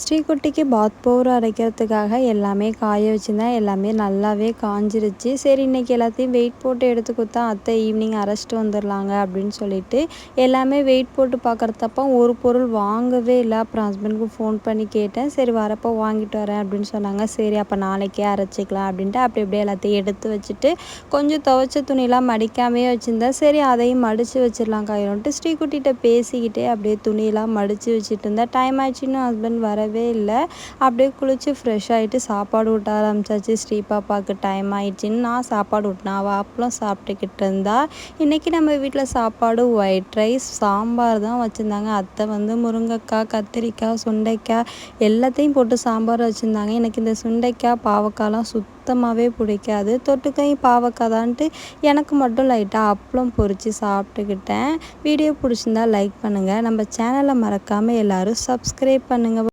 ஸ்ரீகுட்டிக்கு பாத் powder அரைக்கிறதுக்காக எல்லாமே காய வச்சுருந்தேன் எல்லாமே நல்லாவே காஞ்சிருச்சு. சரி இன்றைக்கி எல்லாத்தையும் வெயிட் போட்டு எடுத்து கொடுத்தா அத்தை ஈவினிங் அரைச்சிட்டு வந்துடலாங்க அப்படின்னு சொல்லிட்டு எல்லாமே வெயிட் போட்டு பார்க்குறதப்ப ஒரு பொருள் வாங்கவே இல்லை. அப்புறம் ஹஸ்பண்டுக்கு ஃபோன் பண்ணி கேட்டேன். சரி வரப்போ வாங்கிட்டு வரேன் அப்படின்னு சொன்னாங்க. சரி அப்போ நாளைக்கே அரைச்சிக்கலாம் அப்படின்ட்டு அப்படி அப்படியே எல்லாத்தையும் எடுத்து வச்சுட்டு கொஞ்சம் துவைச்ச துணியெலாம் மடிக்காமே வச்சுருந்தேன். சரி அதையும் மடித்து வச்சிடலாம் காயிரோன்ட்டு ஸ்ரீகுட்டிகிட்ட பேசிக்கிட்டே அப்படியே துணியெல்லாம் மடித்து வச்சுட்டு இருந்தேன். டைம் ஆச்சுன்னு ஹஸ்பண்ட் வர வரவே இல்லை. அப்படியே குளித்து ஃப்ரெஷ் ஆகிட்டு சாப்பாடு ஊட்ட ஆரம்பிச்சாச்சு. ஸ்ரீ பாப்பாவுக்கு டைம் ஆயிடுச்சின்னு நான் சாப்பாடு ஊட்டினா அவள் அப்பளம் சாப்பிட்டுக்கிட்டு இருந்தா. இன்றைக்கி நம்ம வீட்டில் சாப்பாடு ஒயிட் ரைஸ் சாம்பார் தான் வச்சுருந்தாங்க. அத்தை வந்து முருங்கைக்காய் கத்திரிக்காய் சுண்டைக்காய் எல்லாத்தையும் போட்டு சாம்பார் வச்சுருந்தாங்க. எனக்கு இந்த சுண்டைக்காய் பாவக்காய்லாம் சுத்தமாகவே பிடிக்காது. தொட்டுக்கையும் பாவக்காய் தான்ட்டு எனக்கு மட்டும் லைட்டாக அப்பளம் பொறிச்சு சாப்பிட்டுக்கிட்டேன். வீடியோ பிடிச்சிருந்தா லைக் பண்ணுங்கள் நம்ம சேனலை மறக்காமல் எல்லோரும் சப்ஸ்கிரைப் பண்ணுங்கள்